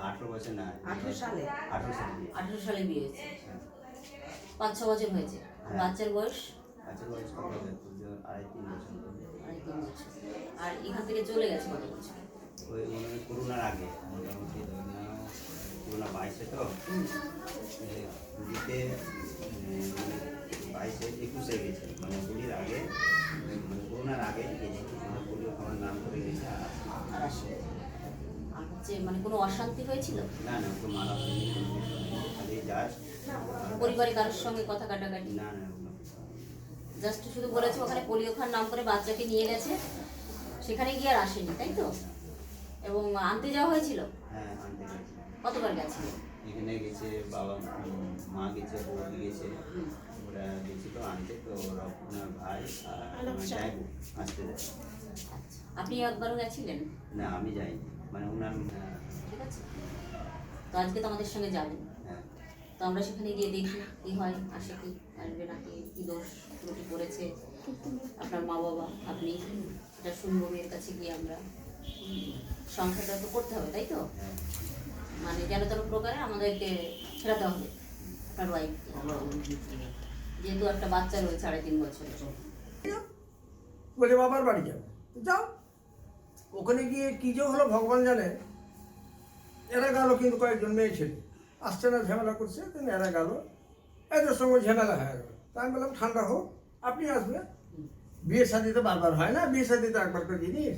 আঠারো বছর না আঠারো সালে? আঠারো সালে। আঠারো সালে বিয়ে হয়েছে। পাঁচ ছ বছর হয়েছে। বাচ্চার বয়স? আচ্ছা বয়স আড়াই তিন বছর। আড়াই তিন বছর। আর এখান থেকে চলে গেছে কত বছর? ওই মানে করোনার আগে মোটামুটি করোনা বাইশে তো? পুরীতে উম, মানে বাইশে একুশে গেছে। মানে পুরীর আগে মানে করোনার আগে গেছে। মানে পুরী আমার নাম করে গেছে আর আসে। হচ্ছে মানে কোনো অশান্তি হয়েছিল? না না ওকে মারা হয়নি কোনো কিছু নেই। খালি জাস্ট পরিবারে কারোর সঙ্গে কথা কাটাকাটি? না। জাস্ট শুধু বলেছে ওখানে পোলিও খান নাম করে বাচ্চাকে নিয়ে গেছে সেখানে গিয়ে আর আসেনি তাই তো? এবং আনতে যাওয়া হয়েছিল? হ্যাঁ আনতে গেছে। কতবার গেছিল এখানে গেছে বাবা মা গেছে বৌদি গেছে ওরা গেছিল আনতে তো ওরা ওনার ভাই আর আসতে দেয়। আচ্ছা আপনি একবারও গেছিলেন? না আমি যাইনি। মানে ওনার ঠিক আছে। তো আজকে তো আমাদের সঙ্গে যাবেন হ্যাঁ। তো আমরা সেখানে গিয়ে দেখি কি হয় আসে কি আসবে নাকি কি দোষ ত্রুটি করেছে। আপনার মা বাবা আপনি এটা শুনব মেয়ের কাছে গিয়ে আমরা। সংসারটা তো করতে হবে তাই তো? হ্যাঁ। মানে যেন তেন প্রকারে আমাদেরকে ফেরাতে হবে আপনার ওয়াইফ যেহেতু একটা বাচ্চা রয়েছে সাড়ে তিন বছর বলে বাবার বাড়ি যাবে। যাও। ওখানে গিয়ে কী যে হলো ভগবান জানে। এরা গেল কিন্তু কয়েকজন মেয়ে ছেলে। আসছে না, ঝামেলা করছে, কিন্তু এরা গেল। এদের সঙ্গে ঝামেলা হয়ে গেল। তা আমি বললাম, ঠান্ডা হোক, আপনি আসবে বিয়ে শাদিতে বারবার হয় না, বিয়ে শাদিতে একবার করে জিনিস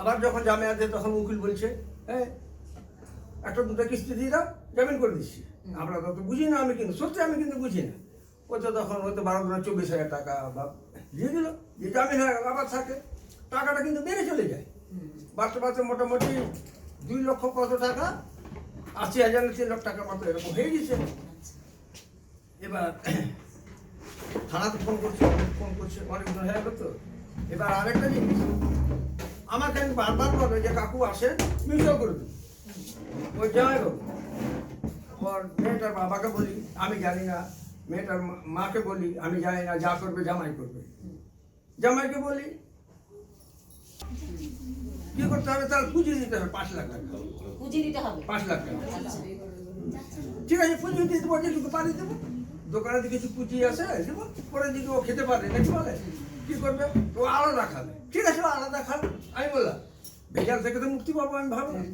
আবার যখন জামে আছে, তখন উকিল বলছে হ্যাঁ একটা দুটো কিস্তি দিয়ে দাও, জামিন করে দিচ্ছি। আমরা তো বুঝি না, আমি কিন্তু সত্যি আমি কিন্তু বুঝি না। ও তো তখন হয়তো বারো দিন চব্বিশ হাজার টাকা, বা দিয়ে দিল, দিয়ে জামিন হয়ে গেল, আবার থাকে। টাকাটা কিন্তু বেড়ে চলে যায়। বাচ্চা বাচ্চা মোটামুটি দুই লক্ষ কত টাকা? আশি হাজার তিন লক্ষ টাকা মতো এরকম হয়ে গেছে। এবার থানাতে ফোন করছে ফোন করছে, অনেক দিন হয়ে গেল তো। এবার আরেকটা জিনিস, আমাকে আমি বারবার বলে যে, কাকু আসে মিউচুয়াল করে দিন। ওই জামাই বাবু ওর মেয়েটার বাবাকে বলি, আমি জানি না, মেয়েটার মাকে বলি, আমি জানি না, যা করবে জামাই করবে। জামাইকে বলি কি করতে হবে? তার পুঁজি দিতে হবে পাঁচ লাখ টাকা। পুঁজি দিতে হবে? পাঁচ লাখ টাকা। আচ্ছা। ঠিক আছে পুঁজি দিয়ে দেবো যেটুকু পারি দেবো। দোকানে দিকে কিছু পুঁজি আছে দেবো। পরে দিকে ও খেতে পারে নাকি বলে কি করবে? ও আলাদা খাবে। ঠিক আছে ও আলাদা খাবে। আমি বললাম ভেজাল থেকে তো মুক্তি পাবো আমি ভাবলাম।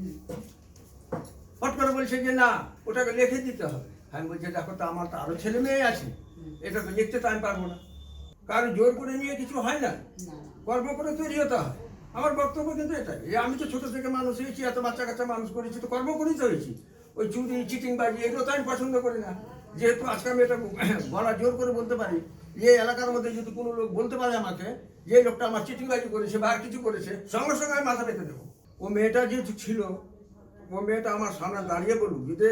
হট করে বলছে যে না ওটাকে লিখে দিতে হবে। আমি বলছি দেখো তো আমার তো আরও ছেলে মেয়ে আছে। এটা তো লিখতে তো আমি পারব না। কারণ জোর করে নিয়ে কিছু হয় না। কর্ম করে তৈরি হতে হয়। আমার বক্তব্য কিন্তু এটাই। আমি তো ছোট থেকে মানুষ হয়েছি, এত বাচ্চা কাচ্চা মানুষ করেছি, তো কর্ম করেই তো হয়েছি। ওই চুরি, চিটিং বাজি, এগুলো তো আমি পছন্দ করি না। যেহেতু আজকে আমি এটা গলা জোর করে বলতে পারি, যে এলাকার মধ্যে যদি কোনো লোক বলতে পারে আমাকে, যে লোকটা আমার চিটিং বাজি করেছে বা আর কিছু করেছে, সঙ্গে সঙ্গে আমি মাথা পেতে দেবো। ও মেয়েটা যেহেতু ছিল, ও মেয়েটা আমার সামনে দাঁড়িয়ে বলুক, যদি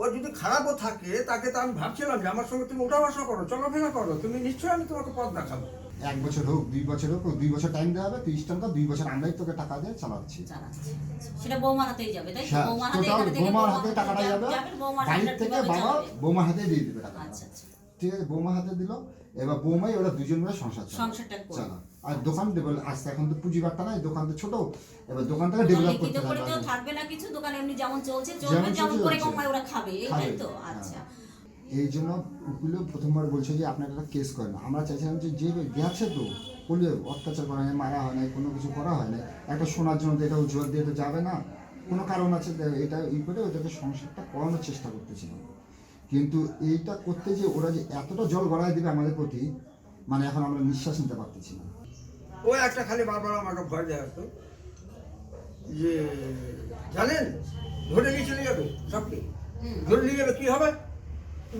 ও যদি খারাপও থাকে, তাকে তো আমি ভাবছিলাম যে আমার সঙ্গে তুমি ওঠা বসা করো, চলাফেরা করো, তুমি নিশ্চয়ই আমি তোমাকে পথ দেখাবো। এক বছর হোক দুই বছর হোক দুই বছর টাইম দেওয়া হবে তিরিশ টাকা দুই বছর আমরাই তোকে টাকা দিয়ে চালাচ্ছি। সেটা বৌমার হাতেই যাবে তাই বৌমার হাতে বৌমার টাকাটা যাবে বাড়ির থেকে বাবা বৌমার হাতে দিয়ে দিবে টাকা ঠিক আছে বৌমা হাতে দিল এবার বৌমাই ওরা দুজন মিলে সংসার সংসারটা চালা। আর দোকান ডেভেলপ আসতে এখন তো পুঁজি বার্তা নাই দোকান তো ছোট এবার দোকানটাকে ডেভেলপ করতে হবে থাকবে না কিছু দোকান এমনি যেমন চলছে চলবে যেমন করে কমায় ওরা খাবে এইটাই তো? হ্যাঁ। আচ্ছা। এই জন্য উকিলও প্রথমবার বলছে যে আপনার একটা কেস করেন। আমরা চাইছিলাম যে যে গেছে তো পুলিও অত্যাচার করা হয় মারা হয় না কোনো কিছু করা হয় না একটা শোনার জন্য তো এটাও জোর দিয়ে তো যাবে না। কোনো কারণ আছে এটা ই করে ওদেরকে সংসারটা করানোর চেষ্টা করতেছিলাম কিন্তু এইটা করতে যে ওরা যে এতটা জল গড়ায় দেবে আমাদের প্রতি মানে এখন আমরা নিঃশ্বাস নিতে পারতেছি না। ও একটা খালি বারবার আমাকে ভয় দেয় তো যে জানেন ধরে নিয়ে চলে যাবে সবকে। ধরে নিয়ে যাবে কি হবে?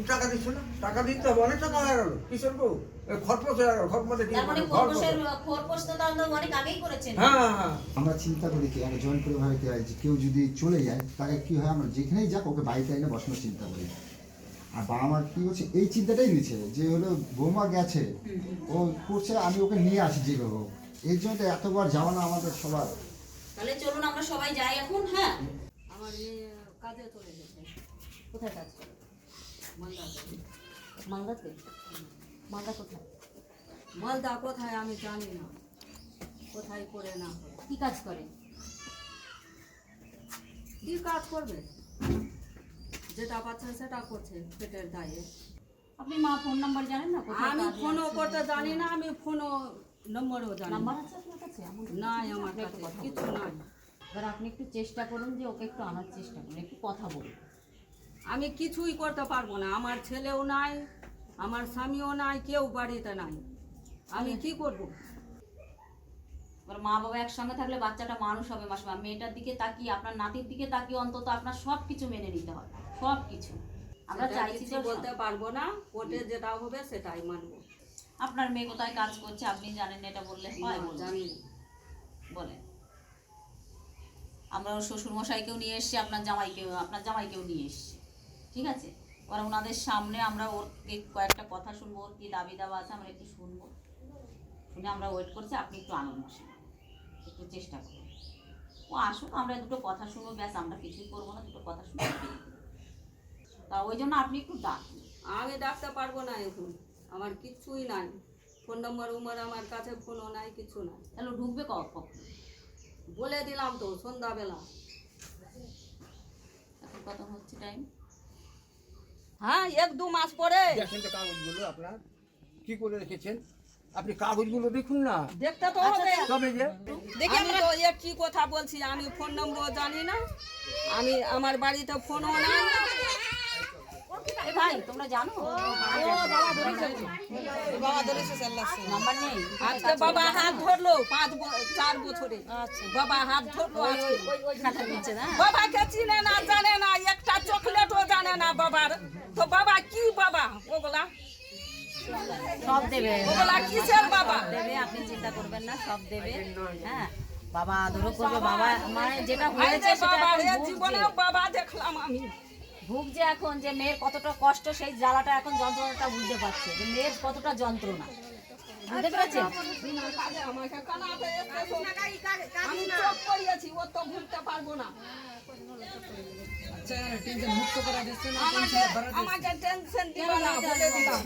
টাকা দিচ্ছ না? টাকা দিতে হবে অনেক টাকা হয়ে গেল। কিসের বউ হয়ে গেল কি মানে হ্যাঁ হ্যাঁ, হ্যাঁ। আমরা চিন্তা করি কি একটা জয়েন্ট পরিবার কেউ যদি চলে যায় তাকে কি হয় আমরা যেখানেই যাক ওকে বাড়িতে এনে বসানোর চিন্তা করি। আর বাবা মার কি হচ্ছে এই চিন্তাটাই নিচ্ছে যে হলো বৌমা গেছে ও করছে আমি ওকে নিয়ে আসি যেভাবে হোক। এর জন্য তো এতবার যাওয়া না আমাদের সবার। তাহলে চলুন আমরা সবাই যাই এখন হ্যাঁ? আমার কাজে চলে গেছে। কোথায় কাজ করে? মালদাতে? মালদা কোথায়? মালদা কোথায় আমি জানি না। কোথায় করে না কি কাজ করে? কি কাজ করবে? যেটা পাচ্ছে সেটা করছে পেটের দায়ে। আপনি মা ফোন নাম্বার জানেন না? আমি ফোনও? করতে জানি না আমি ফোনও নম্বরও জানি নাম্বার না আছে আপনার কাছে? নাই আমার কাছে কিছু নাই। এবার আপনি একটু চেষ্টা করুন যে ওকে একটু আনার চেষ্টা করুন একটু কথা বলুন। আমি কিছুই করতে পারব না। আমার ছেলেও নাই আমার স্বামীও নাই কেউ বাড়িতে নাই। আমি কি করব? মা বাবা একসঙ্গে থাকলে বাচ্চাটা মানুষ হবে মাসমা। মেয়েটার দিকে তাকিয়ে আপনার নাতির দিকে তাকিয়ে অন্তত আপনার সব কিছু মেনে নিতে হয় সব কিছু আমরা চাইছি বলতে পারব না কোর্টে যেটা হবে সেটাই মানবো। আপনার মেয়ে কোথায় কাজ করছে আপনি জানেন এটা বললে হয়। বলেন। আমরা ওর শ্বশুর মশাইকেও নিয়ে এসেছি আপনার জামাইকেও আপনার জামাইকেও নিয়ে এসেছি। ঠিক আছে? এবার ওনাদের সামনে আমরা ওর কয়েকটা কথা শুনব ওর কি দাবি দাবা আছে আমরা একটু শুনব। শুনে আমরা ওয়েট করছি আপনি একটু আনন্দ আসেন একটু চেষ্টা করুন। ও আসুক আমরা দুটো কথা শুনব ব্যাস আমরা কিছুই করব না দুটো কথা শুনব তা ওই জন্য আপনি একটু ডাকুন। আমি ডাকতে পারব না এখন আমার কিচ্ছুই নাই। ফোন নম্বর উমার আমার কাছে ফোনও নাই কিছু নাই। তাহলে ঢুকবে কখন? বলে দিলাম তো সন্ধ্যাবেলা। এখন কত হচ্ছে টাইম হ্যাঁ এক দু মাস পরে। দেখেন তো কাগজগুলো আপনার। কি করে রেখেছেন? আপনি কাগজগুলো দেখুন না। দেখতে তো হবে। তবে যে আমি তো এক কি কথা বলছি আমি ফোন নম্বর জানি না। আমি আমার বাড়িতে ফোনও নাই। এ ভাই তোমরা জানো নাম্বার নেই আজকে বাবা হাত ধরলো পাঁচ ব- চার বছরে বাবা হাত ধরলো আজকে ওই খাতা দিচ্ছে না বাবাকে চিনে না জানে না একটা চকলেটও জানে না বাবার তো বাবা কি বাবা ওগুলা সব দেবে ওগুলা কিসের বাবা দেবে আপনি চিন্তা করবেন না সব দেবে হ্যাঁ বাবা আদরও করবে বাবা মানে যেটা হয়েছে আরে সেটা বাবা এখন এ ভুগছে। জীবনে বাবা দেখলাম আমি ভুগছে এখন যে মেয়ের কতটা কষ্ট, সেই জ্বালাটা এখন যন্ত্রণাটা বুঝতে পারছে যে মেয়ের কতটা যন্ত্রণা। বুঝতে পেরেছেন? আমি চোখ করিয়েছি, ও তো ভুলতে পারব না। আমাকে আমাকে টেনশন দিবে না বলে দিলাম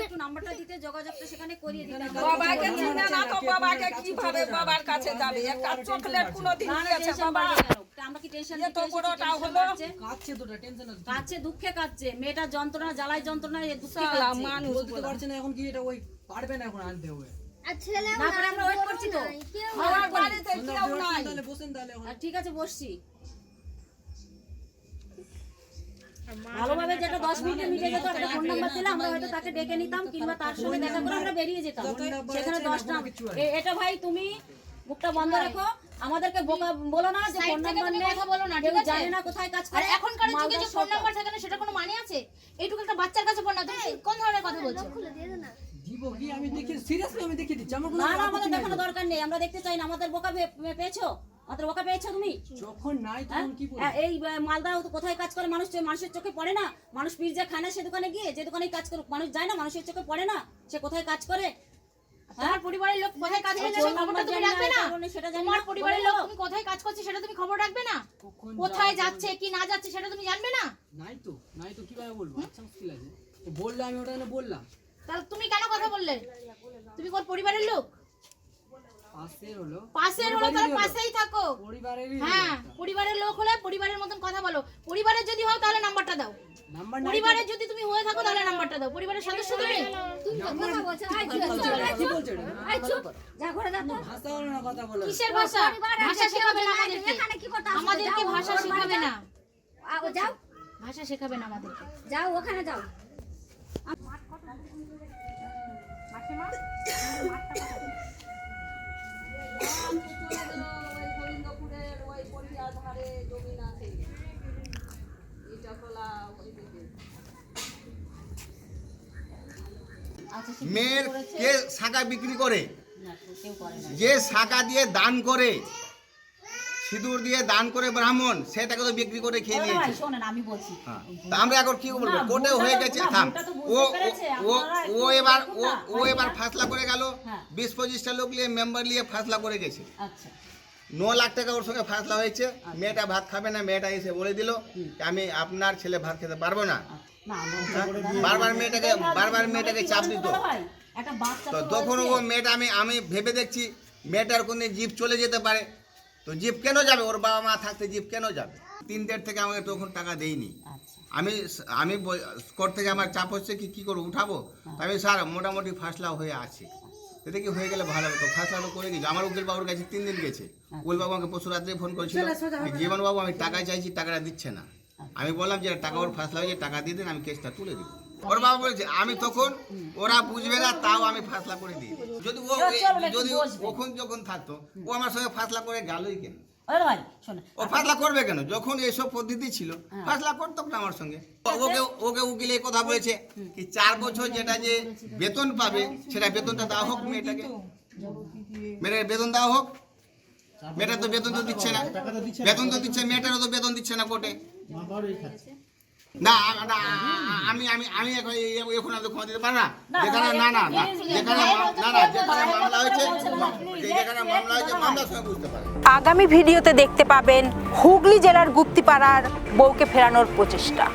একটু নাম্বারটা দিতে যোগাযোগটা সেখানে করিয়ে দিতে বাবাকে চিনে না তো বাবাকে কিভাবে বাবার কাছে যাবে একটা চকলেট কোনোদিন না, না, দিয়েছে tension বাবা বাড়বে কেন? আমরা কি টেনশন এত বড়টা হলো। কাচ্ছে দুঃখে কাচ্ছে যন্ত্রণা জ্বালাই যন্ত্রণা এ দুঃখে কাচ্ছে মানুষ বলতে পারছে না এখন কি এটা ওই পারবে না এখন আনতে হবে। ঠিক আছে বসছি। ভালোভাবে যেটা দশ মিনিটে মিটে যেত একটা ফোন নাম্বার দিলে আমরা হয়তো তাকে ডেকে নিতাম কিংবা তার সঙ্গে দেখা করে আমরা বেরিয়ে যেতাম। সেখানে দশটা এটা ভাই তুমি মুখটা বন্ধ রাখো। আমাদেরকে বোকা বলো না যে ফোন নাম্বার নেই। কথা বলো না, কেউ ঠিক আছে? জানে না কোথায় কাজ আর করে। এখনকার যুগে যে ফোন নাম্বার থাকে না সেটা কোনো মানে আছে? এইটুকু একটা বাচ্চার কাছে ফোন না তুমি কোন ধরনের কথা বলছো? দিব কি? আমি দেখি সিরিয়াসলি আমি দেখি দিচ্ছি। আমার কোনো না না আমাদের দেখানো দরকার নেই আমরা দেখতে চাই না আমাদের বোকা পেয়েছ? আমাদের বোকা পেয়েছ তুমি? যখন নাই হ্যাঁ? তখন কি বলব হ্যাঁ, এই মালদা কোথায় কাজ করে মানুষ মানুষের চোখে পড়ে না? মানুষ পিজ্জা খায় না সে দোকানে গিয়ে যে দোকানে কাজ করে মানুষ যায় না মানুষের চোখে পড়ে না? সে কোথায় কাজ করে? তোমার পরিবারের লোক কোথায় কাজ করছে সেই খবরটা তুমি রাখবে না? সেটা তোমার পরিবারের লোক তুমি কোথায় কাজ করছে সেটা তুমি খবর রাখবে না? কোথায় যাচ্ছে কি না যাচ্ছে সেটা তুমি জানবে না? নাই তো নাই তো কীভাবে বলব? আচ্ছা মুশকিল আছে। বলল আমি ওটা বললাম। তাহলে তুমি কেন কথা বললে? তুমি কোন পরিবারের লোক? পাশের হলো। পাশের হলো তাহলে পাশেই থাকো। পরিবারেরই হ্যাঁ পরিবারের লোক হলে পরিবারের মতন কথা বলো। পরিবারের যদি হও তাহলে নাম্বারটা দাও। পরিবারের যদি তুমি হয়ে থাকো তাহলে নাম্বারটা দাও। পরিবারের সদস্য তুমি? কিসের ভাষা? ভাষা? শেখাবে না আমাদেরকে। আমাদেরকে ভাষা শেখাবে না। যাও। ভাষা শেখাবে না আমাদেরকে। যাও ওখানে যাও গোবিন্দপুরের ওই পরিয়ার ধারে জমিন আছে ইটা খোলা ওই দিকে আচ্ছা সে মেয়ের কে শাখা বিক্রি করে? যে শাখা দিয়ে দান করে সিঁদুর দিয়ে দান করে ব্রাহ্মণ সেটাকে তো বিক্রি করে খেয়ে নিয়েছে। শোনেন আমি বলছি। হ্যাঁ তা আমরা এখন কি বলব? কোর্টে হয়ে গেছে থাম। ও ও ও এবার ও ও এবার হ্যাঁ। ফাসলা করে গেল হ্যাঁ। বিশ পঁচিশটা লোক নিয়ে মেম্বার নিয়ে ফাসলা করে গেছে। আচ্ছা। ন লাখ টাকা ওর সঙ্গে ফাসলা হয়েছে। মেয়েটা ভাত খাবে না মেয়েটা এসে বলে দিল আমি আপনার ছেলে ভাত খেতে পারব না। হ্যাঁ? বারবার মেয়েটাকে বারবার মেয়েটাকে চাপ দিত। তো তখন ও মেয়েটা আমি আমি ভেবে দেখছি মেয়েটার কোনো জিপ চলে যেতে পারে। তো জিপ কেন যাবে? ওর বাবা মা থাকতে জিপ কেন যাবে? তিন দেড় থেকে আমাকে তখন টাকা দেয়নি। আচ্ছা। আমি আমি কোর্ট থেকে আমার চাপ হচ্ছে কি কি করে উঠাবো? আমি স্যার মোটামুটি ফাসলা হয়ে আছে। এটা কি হয়ে গেলে ভালো হতো ফাসলা তো করে গেছে। আমার উকিল বাবুর কাছে তিন দিন গেছে। উকিল বাবু আমাকে পরশু রাত্রে ফোন করেছিল। জীবন বাবু আমি টাকা চাইছি টাকাটা দিচ্ছে না। আমি বললাম যে টাকা ওর ফাসলা হয়েছে টাকা দিয়ে দিন আমি কেসটা তুলে দিব। ওর বাবা বলেছে আমি তখন ওরা বুঝবে না তাও আমি ফাসলা করে দিই। যদি ও যদি। কখন যখন থাকতো ও আমার সঙ্গে ফাসলা করে গেলই কেন? ও ফাসলা করবে কেন? যখন এইসব পদ্ধতি ছিল ফাসলা করতো না আমার সঙ্গে। ওকে ওকে উকিল এই কথা বলেছে কি চার বছর যেটা যে বেতন পাবে সেটা বেতনটা দেওয়া হোক মেয়েটাকে। মেয়েটাকে বেতন দেওয়া হোক। মেয়েটা তো বেতন তো দিচ্ছে না। বেতন তো দিচ্ছে, মেয়েটারও তো বেতন দিচ্ছে না কোর্টে। না আমি আমি আমি এখন না। না মামলা আগামী ভিডিওতে দেখতে পাবেন হুগলি জেলার গুপ্তিপাড়ার বউকে ফেরানোর প্রচেষ্টা।